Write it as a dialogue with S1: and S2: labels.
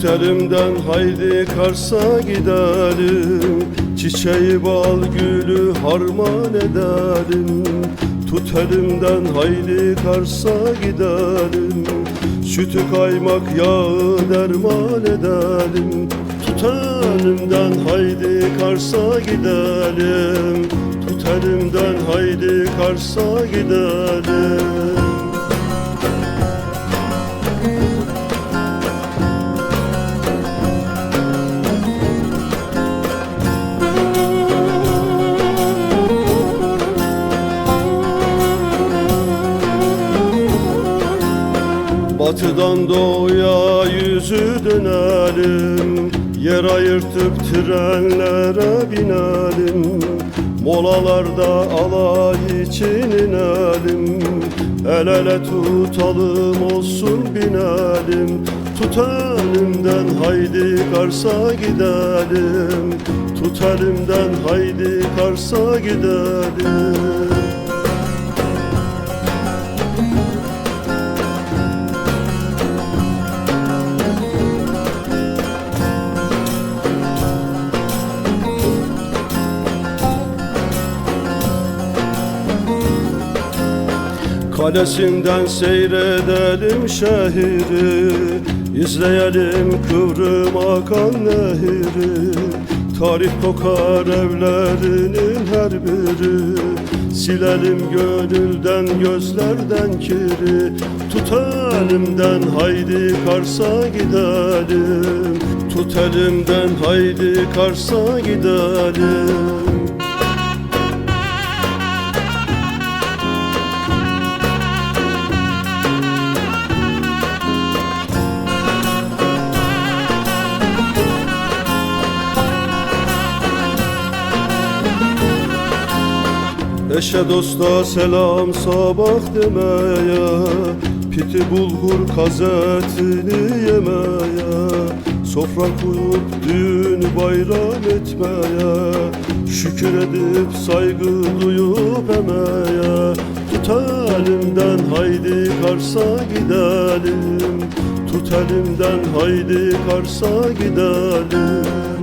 S1: Tut elimden haydi Kars'a gidelim. Çiçeği bal gülü harman edelim. Tut elimden haydi Kars'a gidelim. Sütü kaymak yağı derman edelim. Tut elimden haydi Kars'a gidelim. Tut elimden haydi Kars'a gidelim Batıdan doğuya yüzü dönelim Yer ayırtıp trenlere binelim. Molalarda alay için inelim El ele tutalım olsun binelim. Tut elimden haydi Kars'a gidelim. Tut elimden haydi Kars'a gidelim Kalesinden seyredelim şehri İzleyelim kıvrım akan nehri. Tarih kokar evlerinin her biri Silelim gönülden gözlerden kiri. Tut elimden haydi Kars'a gidelim. Tut elimden haydi Kars'a gidelim Eşe dosta selam sabah demeye. Piti bulgur kazetini yemeye. Sofra kurup düğün bayram etmeye. Şükür edip saygı duyup emeye. Tut elimden haydi Kars'a gidelim. Tut elimden haydi Kars'a gidelim